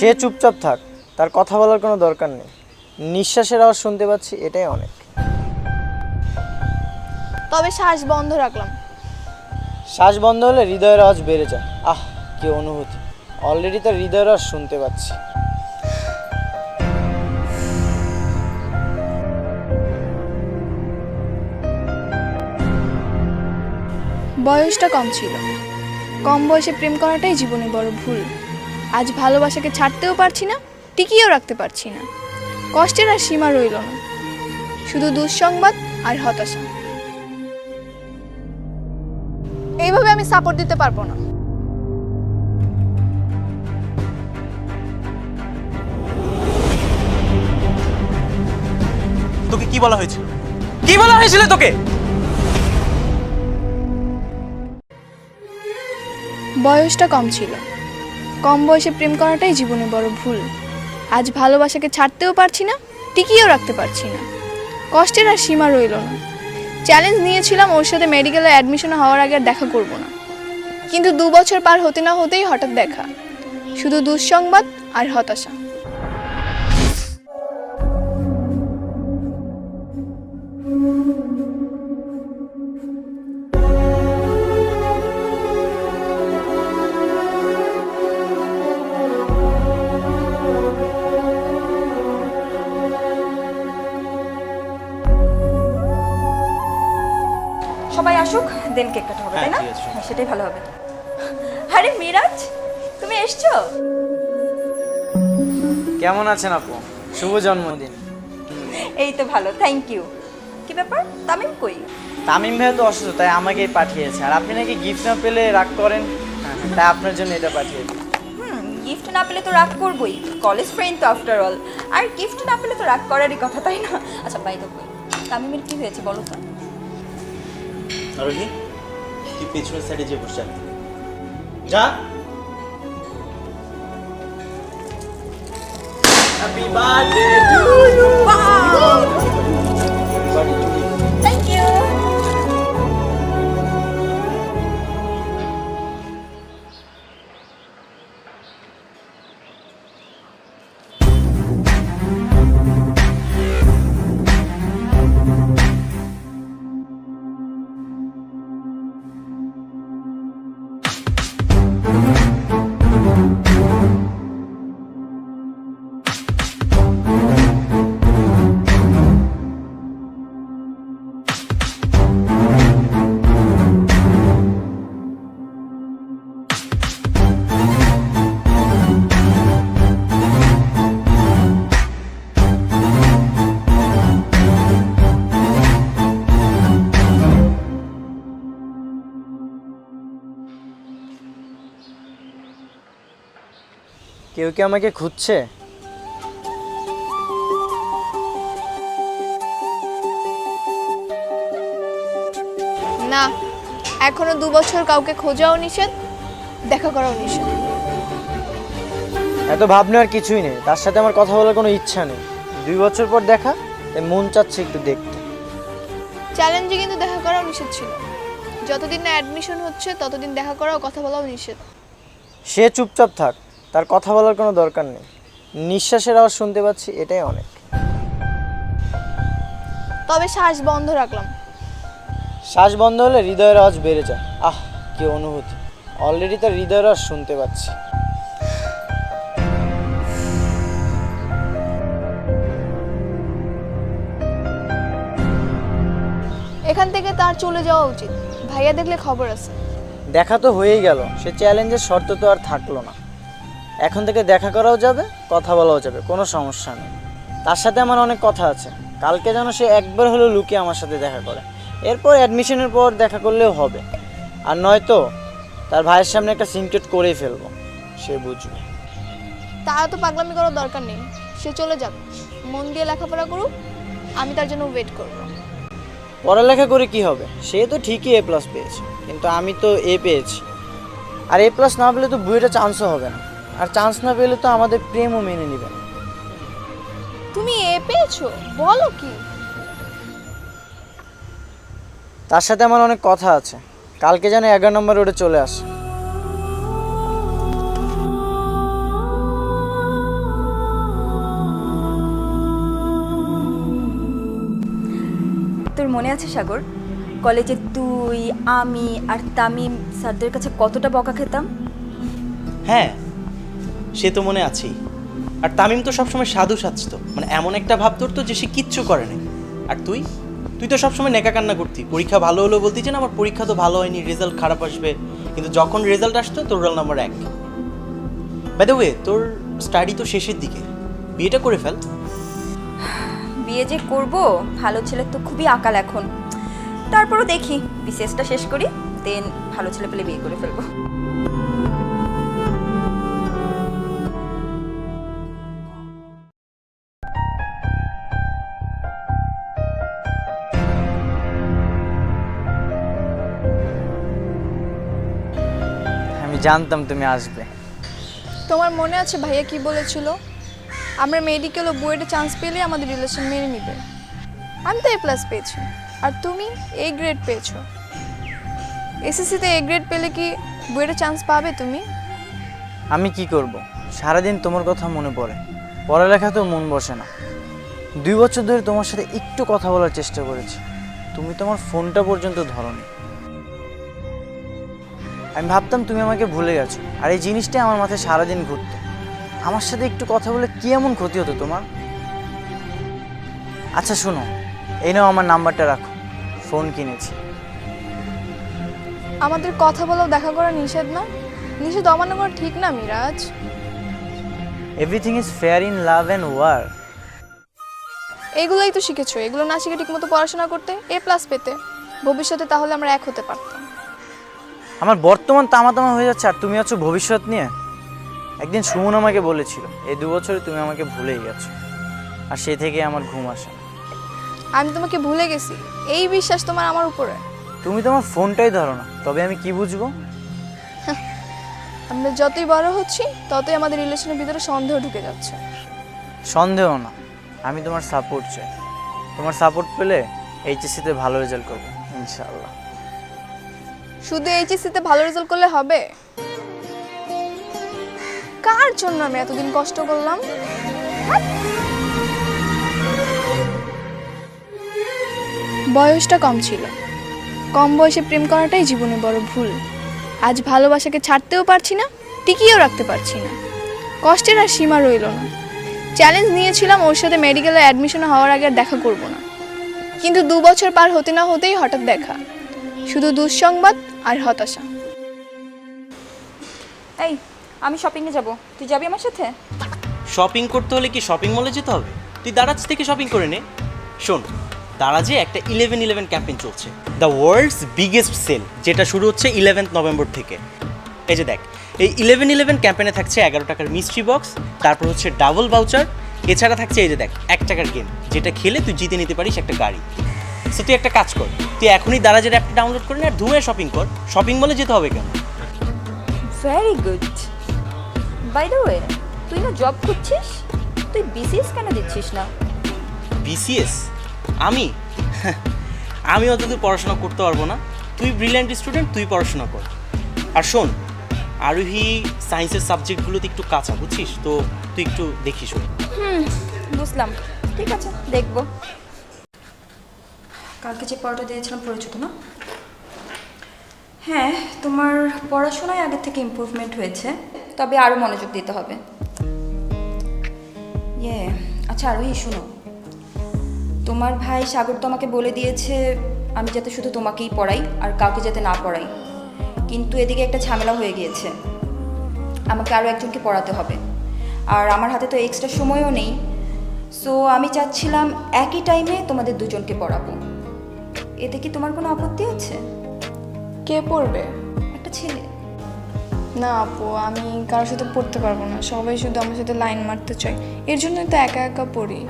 সে চুপচাপ থাক তার কথা বলার কোনো দরকার নেই। নিঃশ্বাসের আওয়াজ শুনতে পাচ্ছি এটাই অনেক। তবে শ্বাস বন্ধ রাখলাম। শ্বাস বন্ধ হলে হৃদয়ের আওয়াজ বেড়ে যায়। আহ কি অনুভূতি। অলরেডি তার হৃদয়ের আওয়াজ শুনতে পাচ্ছি। বয়সটা কম ছিল। কম বয়সে প্রেম করাটাই জীবনে বড় ভুল। আজ ভালোবাসাকে ছাড়তেও পারছি না টিকিয়েও রাখতে পারছি না। কষ্টের আর সীমা রইল না। শুধু দুঃসংবাদ আর হতাশা। এইভাবে আমি সাপোর্ট দিতে পারব না। তোকে কি বলা হয়েছিল? কি বলা হয়েছিল তোকে? বয়সটা কম ছিল। কম বয়সে প্রেম করাটাই জীবনে বড় ভুল। আজ ভালোবাসাকে ছাড়তেও পারছি না, টিকিয়েও রাখতে পারছি না। কষ্টের আর সীমা রইল না। চ্যালেঞ্জ নিয়েছিলাম ওর সাথে মেডিকেলে অ্যাডমিশন হওয়ার আগে আর দেখা করব না। কিন্তু দু বছর পার হতে না হতেই হঠাৎ দেখা। শুধু দুঃসংবাদ আর হতাশা। সেটাই ভালো হবে। আরে মিরাজ তুমি এসছো? কেমন আছেন আপু? শুভ জন্মদিন। এই তো ভালো থ্যাংক ইউ কি ব্যাপার? তামিম কই? তামিম ভাই তো অসুস্থ তাই আমাকেই পাঠিয়েছে। আর আপনি নাকি গিফট না পেলে রাগ করেন? হ্যাঁ, তাই আপনার জন্য এটা পাঠিয়েছে হুম গিফট না পেলে তো রাগ করবই। কলেজ ফ্রেন্ড তো আফটার অল আর গিফট না পেলে তো রাগ করারই কথা তাই না? আচ্ছা বাই তো কই তামিমের কি হয়েছে বলো তো? আরোহী? তুই পেছনের সাইডে যে বসে আছে যা। হ্যাপি বার্থডে টু ইউ কেউ কি আমাকে খুঁজছে? না এখনও দু বছর কাউকে খোঁজাও নিষেধ দেখা করাও নিষেধ। এত ভাবনা আর কিছুই নেই তার সাথে আমার কথা বলার কোনো ইচ্ছা নেই। দুই বছর পর দেখা তাই মন চাচ্ছে একটু দেখতে। চ্যালেঞ্জে কিন্তু দেখা করাও নিষেধ ছিল। যতদিন না অ্যাডমিশন হচ্ছে ততদিন দেখা করাও কথা বলাও নিষেধ। সে চুপচাপ থাক। তার কথা বলার কোনো দরকার নেই। নিঃশ্বাসের আওয়াজ শুনতে পাচ্ছি এটাই অনেক। তবে শ্বাস বন্ধ রাখলাম। শ্বাস বন্ধ হলে হৃদয়ের আওয়াজ বেড়ে যায়। আহ কি অনুভূতি। অলরেডি তার হৃদয়ের আওয়াজ শুনতে পাচ্ছি। এখান থেকে তার চলে যাওয়া উচিত। ভাইয়া দেখলে খবর আছে। দেখা তো হয়েই গেল। সে চ্যালেঞ্জের শর্ত তো আর থাকল না। এখন থেকে দেখা করাও যাবে কথা বলাও যাবে কোনো সমস্যা নেই। তার সাথে আমার অনেক কথা আছে। কালকে যেন সে একবার হলেও লুকিয়ে আমার সাথে দেখা করে। এরপর অ্যাডমিশনের পর দেখা করলেও হবে। আর নয়তো তার ভাইয়ের সামনে একটা সিনকেট করেই ফেলব সে বুঝবে। তারা তো পাগলামি করার দরকার নেই। সে চলে যাবে মন দিয়ে লেখাপড়া করুক আমি তার জন্য ওয়েট করব। পড়ালেখা করে কি হবে? সে তো ঠিকই এ প্লাস পেয়েছে কিন্তু আমি তো এ পেয়েছি। আর এ প্লাস না পেলে তো বুয়েটা চান্সও হবে না। আর চান্স না পেলে তো আমাদের প্রেমও মেনে নেবে না। তুমি এ পেয়েছ বলো কি? তার সাথে আমার অনেক কথা আছে। কালকে যেন এগারো নম্বর রোডে চলে আসে। তোর মনে আছে সাগর? কলেজে তুই আমি আর তামিম স্যারদের কাছে কতটা বকা খেতাম? হ্যাঁ সে তো মনে আছেই। আর তামিম তো সবসময় সাধু সাজতো মানে এমন একটা ভাব ধরতো যে সে কিচ্ছু করেনি আর তুই? তুই তো সবসময় নেকা কান্না করতি। পরীক্ষা ভালো হলো বলতি যে, না, আমার পরীক্ষা তো ভালো হয়নি রেজাল্ট খারাপ আসবে। কিন্তু যখন রেজাল্ট আসতো, তোর রোল নাম্বার এক। বাই ওয়ে তোর স্টাডি তো শেষের দিকে। বিয়েটা করে ফেল। বিয়ে যে করব, ভালো ছেলে তো খুবই আকাল এখন। তারপরও দেখি বিসিএসটা শেষ করি দেন ভালো ছেলে পেলে বিয়ে করে ফেলব। জানতাম তুমি আসবে। তোমার মনে আছে ভাইয়া কি বলেছিল? আমরা মেডিকেল ও বুয়েটে চান্স পেলে আমাদের রিলেশন মেনে নিবে। আমি তো এ প্লাস পেয়েছি। আর তুমি এ গ্রেড পেয়েছ। এসএসসিতে এ গ্রেড পেলে কি বুয়েটে চান্স পাবে তুমি? আমি কি করব? সারাদিন তোমার কথা মনে পড়ে। পড়ালেখা তো মন বসে না। দুই বছর ধরে তোমার সাথে একটু কথা বলার চেষ্টা করেছি। তুমি তোমার ফোনটা পর্যন্ত ধরনি। আমি ভাবতাম তুমি আমাকে ভুলে গেছো আর এই জিনিসটাই আমার মাথায় সারাদিন ঘুরতো। আমার সাথে একটু কথা বলে কি এমন ক্ষতি হতো তোমার? আচ্ছা শোনো এই নাও আমার নাম্বারটা রাখো ফোন কিনেছি। আমাদের কথা বলাও দেখা করা নিষেধ না? নিষেধ অমান্য করা ঠিক না Miraj. Everything is fair in love and war এগুলোই তো শিখেছো এগুলো না শিখে ঠিকমতো পড়াশোনা করতে এ প্লাস পেতে। ভবিষ্যতে তাহলে আমরা এক হতে পারতাম। আমার বর্তমান তামা তামা হয়ে যাচ্ছে আর তুমি আছো ভবিষ্যৎ নিয়ে। একদিন সুমন আমাকে বলেছিল এই দু বছরে তুমি আমাকে ভুলেই গেছো আর সেই থেকে আমার ঘুম আসে আমি তোমাকে ভুলে গেছি এই বিশ্বাস তোমার আমার উপরে। তুমি তোমার ফোনটাই ধরো না তবে আমি কি বুঝব? আমরা যতই বড় হচ্ছি ততই আমাদের রিলেশনের ভিতরে সন্দেহ ঢুকে যাচ্ছে। সন্দেহ না আমি তোমার সাপোর্ট চাই। তোমার সাপোর্ট পেলে এইচএসসিতে ভালো রেজাল্ট করব ইনশাআল্লাহ। শুধু এইচএসসিতে ভালো রেজাল্ট করলে হবে? কার জন্য আমি এতদিন কষ্ট করলাম? বয়সটা কম ছিল। কম বয়সে প্রেম করাটাই জীবনে বড় ভুল। আজ ভালোবাসাকে ছাড়তেও পারছি না, টিকিয়েও রাখতে পারছি না। কষ্টের আর সীমা রইল না। চ্যালেঞ্জ নিয়েছিলাম ওর সাথে মেডিকেলে অ্যাডমিশন হওয়ার আগে আর দেখা করব না। কিন্তু দু বছর পার হতে না হতেই হঠাৎ দেখা। শুধু দুঃসংবাদ আর হতাশা। এই আমি শপিংয়ে যাব। তুই যাবি আমার সাথে? শপিং করতে হলে কি শপিং মলে যেতে হবে? তুই দারাজ থেকে শপিং করে নে। শোন দারাজে একটা ইলেভেন ইলেভেন ক্যাম্পেইন চলছে। দ্য ওয়ার্ল্ডস বিগেস্ট সেল যেটা শুরু হচ্ছে ইলেভেন্থ নভেম্বর থেকে। এই যে দেখ এই ইলেভেন ইলেভেন ক্যাম্পেইনে থাকছে এগারো টাকার মিস্ট্রি বক্স তারপর হচ্ছে ডাবল বাউচার এছাড়া থাকছে এই যে দেখ এক টাকার গেম যেটা খেলে তুই জিতে নিতে পারিস একটা গাড়ি। সো তুই একটা কাজ কর। তুই এখনই দারাজের অ্যাপটা ডাউনলোড করে নে আর ধুমে শপিং কর। শপিং মলে যেতে হবে কেন? Very good by the way তুই না জব করছিস তুই বিসিএস কেন দিচ্ছিস না? বিসিএস আমি? আমি অতদূর পড়াশোনা করতে পারব না। তুই ব্রিলিয়ান্ট স্টুডেন্ট তুই পড়াশোনা কর। আর শোন আরোহী সায়েন্সের সাবজেক্টগুলোতে একটু কাঁচা বুঝছিস? তো তুই একটু দেখিস হুম বুঝলাম। ঠিক আছে দেখব। কালকে যে পড়াটা দিয়েছিলাম পড়েছো তো না? হ্যাঁ তোমার পড়াশোনায় আগের থেকে ইমপ্রুভমেন্ট হয়েছে, তবে আরও মনোযোগ দিতে হবে। ইয়ে আচ্ছা আরোহী শোনো। তোমার ভাই সাগর তো আমাকে বলে দিয়েছে, আমি যাতে শুধু তোমাকেই পড়াই আর কাউকে যাতে না পড়াই। কিন্তু এদিকে একটা ঝামেলা হয়ে গিয়েছে। আমাকে আরও একজনকে পড়াতে হবে। আর আমার হাতে তো এক্সট্রা সময়ও নেই। সো আমি চাচ্ছিলাম একই টাইমে তোমাদের দুজনকে পড়াবো। এতে কি তোমার কোনো আপত্তি আছে? কে পড়বে? একটা ছেলে। না আপু আমি কারোর সাথে পড়তে পারব না। সবাই শুধু আমার সাথে লাইন মারতে চায়। এর জন্যই তো একা একা পড়ি।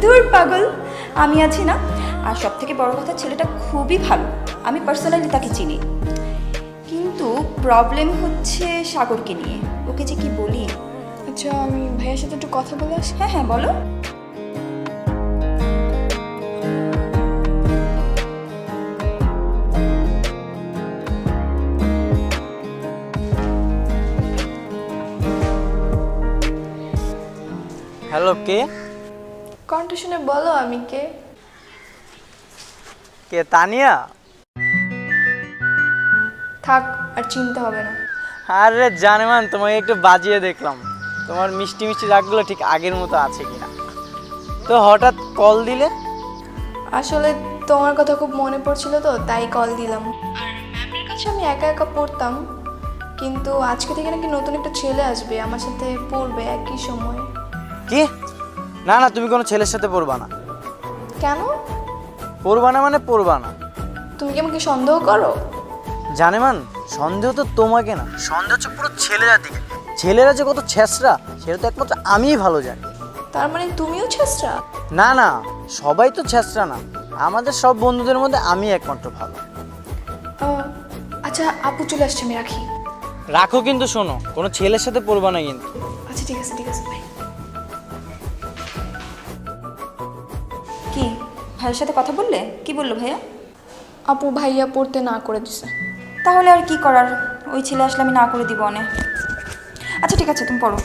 ধুর পাগল আমি আছি না। আর সব থেকে বড় কথা ছেলেটা খুবই ভালো। আমি পার্সোনালি তাকে চিনি। কিন্তু প্রবলেম হচ্ছে সাগরকে নিয়ে। ওকে যে কি বলি? আচ্ছা আমি ভাইয়ের সাথে একটু কথা বলে আসি। হ্যাঁ হ্যাঁ বলো। হ্যালো কে? কণ্ঠ শুনে বলো আমি কে? কে তানিয়া? থাক আর চিনতে হবে না। আরে জানেমান তোমাকে একটু বাজিয়ে দেখলাম। তোমার মিষ্টি মিষ্টি রাগগুলো ঠিক আগের মতো আছে কিনা। তো হঠাৎ কল দিলে? আসলে তোমার কথা খুব মনে পড়ছিল তো তাই কল দিলাম। আর ম্যামের কাছে আমি একা একা পড়তাম কিন্তু আজকে থেকে নাকি নতুন একটা ছেলে আসবে আমার সাথে পড়বে একই সময়। কি? না না তুমি কোনো ছেলের সাথে পড়বা না। কেন? পড়বা না মানে পড়বা না। তুমি কি আমাকে সন্দেহ করো? জানেমান সন্দেহ তো তোমাকে না। সন্দেহ হচ্ছে পুরো ছেলেরা দিকে। ছেলেরা যে কত ছেঁচড়া সেটা তো একমাত্র আমিই ভালো জানি। তার মানে তুমিও ছেসরা না না সবাই তো ছেঁচড়া না। আমাদের সব বন্ধুদের মধ্যে আমি একমাত্র ভালো। আচ্ছা আপু চলে আসছে আমি রাখি। রাখো কিন্তু শোনো কোনো ছেলের সাথে পড়বা না কিন্তু। আচ্ছা ঠিক আছে ঠিক আছে ভাই ভাইয়ের সাথে কথা বললে? কি বলল ভাইয়া? আপু ভাইয়া পড়তে না করে দিছে। তাহলে আর কি করার? ওই ছেলে আসলে আমি না করে দিব অনেক। আচ্ছা ঠিক আছে তুমি পড়ো।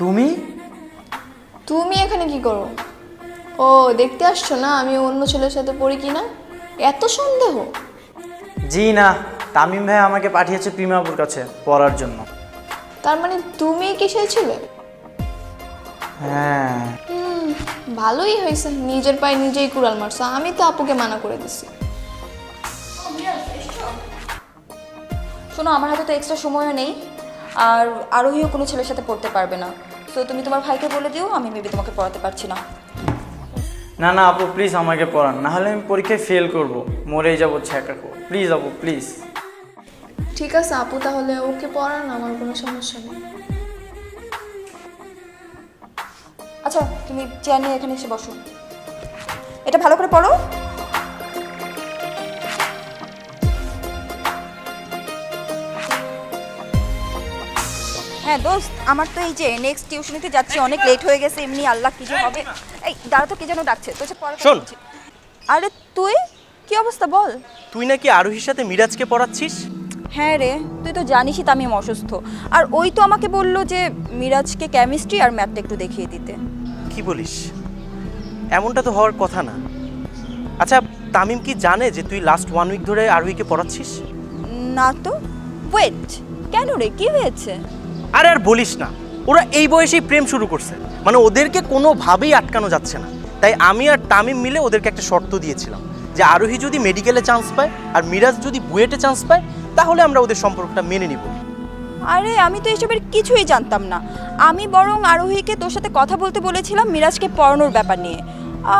তুমি? তুমি এখানে কি করো? ও দেখতে আসছো না? আমি অন্য ছেলের সাথে পড়ি কিনা? এত সন্দেহ? জি না তামিম ভাই আমাকে পাঠিয়েছে প্রিমাপুর কাছে পড়ার জন্য। তার মানে তুমি কি সেই হ্যাঁ। ভালোই হয়েছে। নিজের পায়ে নিজেই কুড়াল মারছো। আমি তো আপুকে মানা করে দিছি। শোনো আমার হাতে তো এক্সট্রা সময়ও নেই। আর আরোহীও কোনো ছেলের সাথে পড়তে পারবে না। তো তুমি তোমার ভাইকে বলে দিও আমি মেবি তোমাকে পড়াতে পারছি না। না না আপু প্লিজ আমাকে পড়ান। না হলে আমি পরীক্ষায় ফেল করব। মরেই যাব ছ্যাঁকা প্লিজ আপু প্লিজ ঠিক আছে আপু, তাহলে ওকে পড়ান, আমার কোনো সমস্যা নেই। আচ্ছা তুমি চেয়ার নিয়ে এখানে এসে বসো। এটা ভালো করে পড়ো। হ্যাঁ দোস্ত আমার তো এই যে নেক্সট টিউশনিতে যাচ্ছি অনেক লেট হয়ে গেছে এমনি আল্লাহ কি যে হবে। এই দাঁড়া তো কে যেন ডাকছে তো পড়া শোন। আরে তুই? কি অবস্থা বল। তুই নাকি আরোহীর সাথে মিরাজকে পড়াচ্ছিস? হ্যাঁ রে তুই তো জানিসই তো আমি অসুস্থ। আর ওই তো আমাকে বলল যে মিরাজকে কেমিস্ট্রি আর ম্যাথটা একটু দেখিয়ে দিতে। কি বলিস? এমনটা তো হওয়ার কথা না। আচ্ছা তামিম কি জানে যে তুই লাস্ট ওয়ান উইক ধরে আরোহীকে পড়াচ্ছিস? না তো। ওয়েট কেন রে? কি হয়েছে? আরে আর বলিস না ওরা এই বয়সেই প্রেম শুরু করছে। মানে ওদেরকে কোনোভাবেই আটকানো যাচ্ছে না। তাই আমি আর তামিম মিলে ওদেরকে একটা শর্ত দিয়েছিলাম যে আরোহী যদি মেডিকেলে চান্স পায় আর মিরাজ যদি বুয়েটে চান্স পায় তাহলে আমরা ওদের সম্পর্কটা মেনে নিব। আরে আমি তো এসবের কিছুই জানতাম না। আমি বরং আরোহীকে তোর সাথে কথা বলতে বলেছিলাম মিরাজকে পড়ানোর ব্যাপার নিয়ে।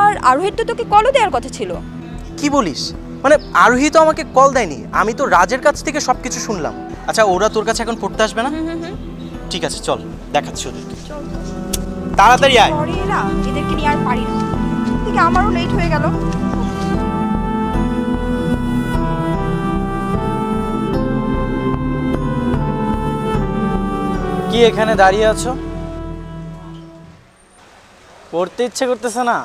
আর আরোহীর তো তোকে কলও দেওয়ার কথা ছিল। কি বলিস? মানে আরোহী তো আমাকে কল দেয়নি। আমি তো রাজের কাছ থেকে সব কিছু শুনলাম। আচ্ছা ওরা তোর কাছে এখন পড়তে আসবে না? ঠিক আছে চল দেখাচ্ছি ওদেরকে। তাড়াতাড়ি আয়। পরে এরা এদেরকে নিয়ে আর পারি না। ঠিক আমারও লেট হয়ে গেল। কি এখানে দাঁড়িয়ে আছো? পড়তে ইচ্ছে করতেছে না?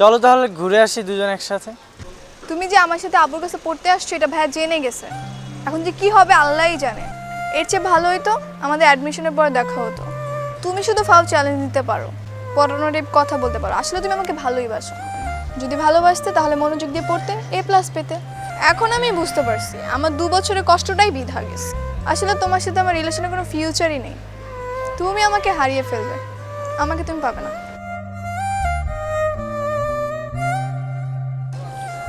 চলো তাহলে ঘুরে আসি দুজন একসাথে। তুমি যে আমার সাথে আবুর কাছে পড়তে আসছো এটা ভাইয়া জেনে গেছে। এখন যে কি হবে আল্লাহই জানে। এর চেয়ে ভালো হতো আমাদের অ্যাডমিশনের পরে দেখা হতো। তুমি শুধু ফাও চ্যালেঞ্জ দিতে পারো পড়ানোর কথা বলতে পারো। আসলে তুমি আমাকে ভালোই বাসো। যদি ভালোবাসতে তাহলে মনোযোগ দিয়ে পড়তে এ প্লাস পেতে। এখন আমি বুঝতে পারছি, আমার দু বছরের কষ্টটাই বিধা গেছে। আসলে তোমার সাথে আমার রিলেশনে কোনো ফিউচারই নেই। তুমি আমাকে হারিয়ে ফেলবে। আমাকে তুমি পাবে না।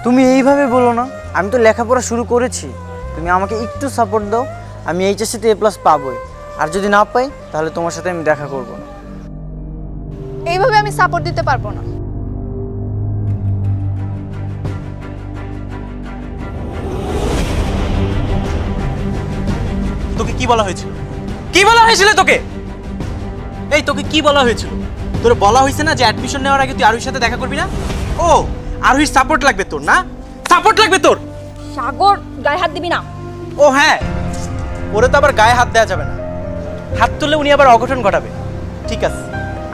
তুমি এইভাবে বলো না, আমি তো লেখাপড়া শুরু করেছি। তুমি আমাকে একটু সাপোর্ট দাও। আমি এইচএসসিতে এ প্লাস পাবোই। আর যদি না পাই তাহলে তোমার সাথে আমি দেখা করব। না এইভাবে আমি সাপোর্ট দিতে পারব না। তোকে কি বলা হয়েছিল? কি বলা হয়েছিল তোকে? এই তোকে কি বলা হয়েছিল? তোর বলা হয়েছে না যে অ্যাডমিশন নেওয়ার আগে তুই আরোহীর সাথে দেখা করবি না? ও আরোহীর সাপোর্ট লাগবে তোর না? সাপোর্ট লাগবে তোর! সাগর গায়ে হাত দিবি না। ও হ্যাঁ। ওরে তো আবার গায়ে হাত দেওয়া যাবে না। হাত তুললে উনি আবার অঘটন ঘটাবে। ঠিক আছে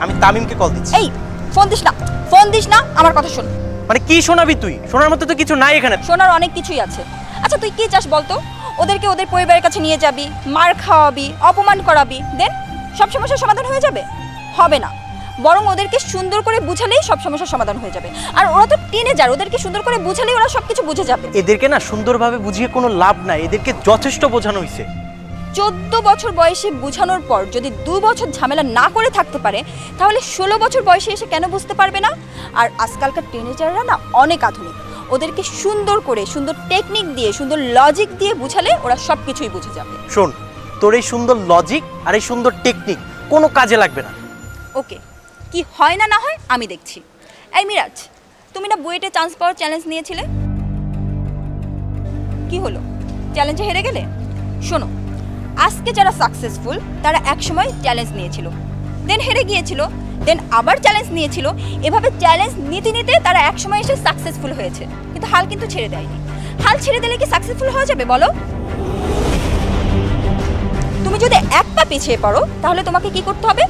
আমি তামিমকে কল দিচ্ছি। এই ফোন দিস না ফোন দিস না আমার কথা শোন। মানে কি শোনাবি তুই? শোনার মতো তো কিছু নাই এখানে। শোনার অনেক কিছুই আছে। আচ্ছা তুই কি চাস বলতো? ওদেরকে ওদের পরিবারের কাছে নিয়ে যাবি মার খাওয়াবি অপমান করাবি দেন সব সমস্যার সমাধান হয়ে যাবে? হবে না। বরং ওদেরকে সুন্দর করে বুঝালেই সব সমস্যার সমাধান হয়ে যাবে। আর ওরা তো টেনে টিনেজার ওদেরকে সুন্দর করে বুঝালেই ওরা সব কিছু বুঝে যাবে। এদেরকে না সুন্দরভাবে বুঝিয়ে কোনো লাভ নাই এদেরকে যথেষ্ট বোঝানো হয়েছে চোদ্দ বছর বয়সে বোঝানোর পর যদি দু বছর ঝামেলা না করে থাকতে পারে তাহলে ষোলো বছর বয়সে এসে কেন বুঝতে পারবে না? আর আজকালকার টিনেজাররা না অনেক আধুনিক। ওদেরকে সুন্দর করে সুন্দর টেকনিক দিয়ে সুন্দর লজিক দিয়ে বুঝালে ওরা সব কিছুই বুঝে যাবে। শোন তোর এই সুন্দর লজিক আর এই সুন্দর টেকনিক কোনো কাজে লাগবে না। ওকে কি হয় না না হয় আমি দেখছি। এই মিরাজ তুমি না বুয়েটে চান্স পাওয়ার চ্যালেঞ্জ নিয়েছিলে? কি হলো? চ্যালেঞ্জে হেরে গেলে? শোনো আজকে যারা সাকসেসফুল তারা একসময় চ্যালেঞ্জ নিয়েছিল। দেন হেরে গিয়েছিল দেন আবার চ্যালেঞ্জ নিয়েছিল। এভাবে চ্যালেঞ্জ নিতে নিতে তারা একসময় এসে সাকসেসফুল হয়েছে। কিন্তু হাল কিন্তু ছেড়ে দেয়নি। হাল ছেড়ে দিলে কি সাকসেসফুল হওয়া যাবে বলো? তুমি যদি এক পা পিছিয়ে পড়ো, তাহলে তোমাকে কি করতে হবে?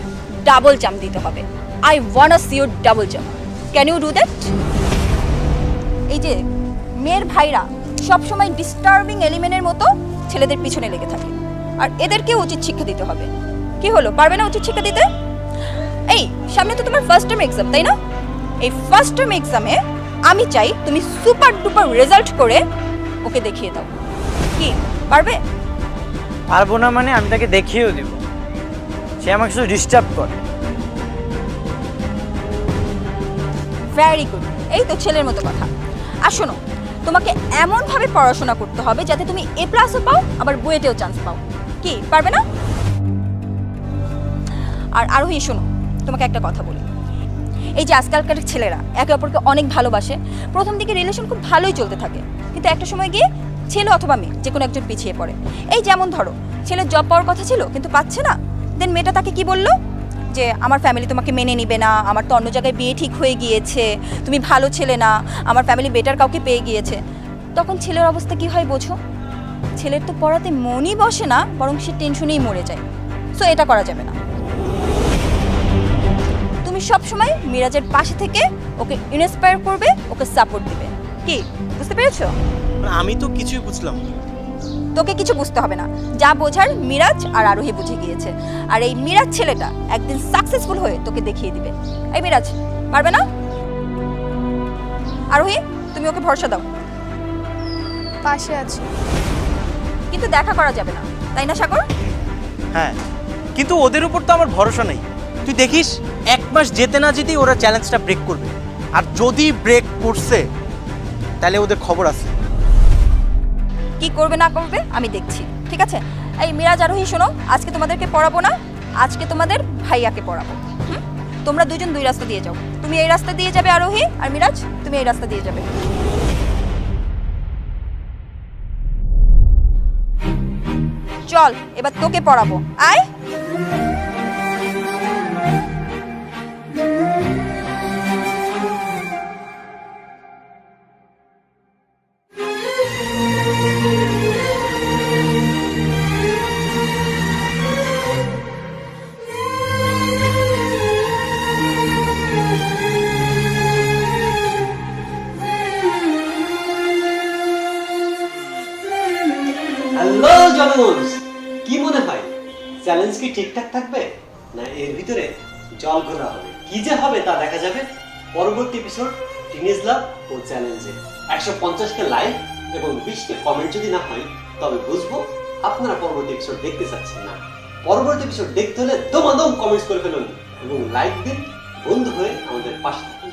ডাবল জাম্প দিতে হবে। I want see you double jump can you do that এই যে, মেয়ের ভাইরা সবসময় ডিস্টার্বিং এলিমেন্টের মতো ছেলেদের পিছনে লেগে থাকে। আর এদেরকে উচিত শিক্ষা দিতে হবে। কি হলো? পারবে না উচিত শিক্ষা দিতে? এই সামনে তো তোমার ফার্স্ট টার্ম এক্সাম তাই না? এই ফার্স্ট টার্ম এক্সামে আমি চাই তুমি সুপার ডুপার রেজাল্ট করে ওকে দেখিয়ে দাও। কি? পারবে? পারব না মানে আমি তাকে দেখিয়েও দিব। সে আমাকে শুধু ডিস্টার্ব করে। ভ্যারি গুড এই তো ছেলের মতো কথা। আর শোনো তোমাকে এমনভাবে পড়াশোনা করতে হবে যাতে তুমি এ প্লাসও পাও আবার বুয়েটেও চান্স পাও। কি? পারবে না? আর আরোহী, শোনো, তোমাকে একটা কথা বলি। এই যে আজকালকার ছেলেরা একে অপরকে অনেক ভালোবাসে, প্রথম দিকে রিলেশন খুব ভালোই চলতে থাকে। কিন্তু একটা সময় গিয়ে ছেলে অথবা মেয়ে, যে কোনো একজন পিছিয়ে পড়ে। এই যেমন ধরো ছেলের জব পাওয়ার কথা ছিল, কিন্তু পাচ্ছে না। দেন মেয়েটা তাকে কি বলল? যে, আমার ফ্যামিলি তোমাকে মেনে নিবে না, আমার তো অন্য জায়গায় বিয়ে ঠিক হয়ে গিয়েছে, তুমি ভালো ছেলে না, আমার ফ্যামিলি বেটার কাউকে পেয়ে গিয়েছে। তখন ছেলের অবস্থা কি হয় বোঝো? ছেলের তো পড়াতে মনই বসে না বরং সে টেনশনেই মরে যায়। সো এটা করা যাবে না। তুমি সবসময় মিরাজের পাশে থেকে ওকে ইন্সপায়ার করবে ওকে সাপোর্ট দিবে। কি বুঝতে পেরেছ? মানে আমি তো কিছুই বুঝলাম না। তোকে কিছু বুঝতে হবে না। যা বোঝার মিরাজ আর আরোহী বুঝে গিয়েছে। আর এই মিরাজ ছেলেটা একদিন সাকসেসফুল হয়ে তোকে দেখিয়ে দিবে। এই মিরাজ পারবে না? আরোহী তুমি ওকে ভরসা দাও। পাশে আছি। কিন্তু দেখা করা যাবে না। তাই না সাগর? হ্যাঁ কিন্তু ওদের উপর তো আমার ভরসা নেই। তুই দেখিস এক মাস যেতে না যেতেই ওরা চ্যালেঞ্জটা ব্রেক করবে। আর যদি ব্রেক করছে তাহলে ওদের খবর আছে। কি করবে না করবে আমি দেখছি। ঠিক আছে? এই মিরাজ আরোহী শোনো আজকে তোমাদেরকে পড়াবো না আজকে তোমাদের ভাইয়াকে পড়াবো। হুম? তোমরা দুজন দুই রাস্তা দিয়ে যাও। তুমি এই রাস্তা দিয়ে যাবে আরোহী আর মিরাজ তুমি এই রাস্তা দিয়ে যাবে। চল এবার তোকে পড়াবো। আয়। হয় চ্যালেঞ্জ কি ঠিকঠাক থাকবে? না এর ভিতরে জল ঘোলা হবে? কি যে হবে তা দেখা যাবে পরবর্তী এপিসোড টিনেজ লাভ ও চ্যালেঞ্জে একশো পঞ্চাশকে লাইক এবং বিশকে কমেন্ট যদি না হয়, তবে বুঝব আপনারা পরবর্তী এপিসোড দেখতে চাচ্ছেন না। পরবর্তী এপিসোড দেখতে হলে দমাদম কমেন্টস করে ফেলুন এবং লাইক দিন। বন্ধু হয়ে আমাদের পাশে থাকুন।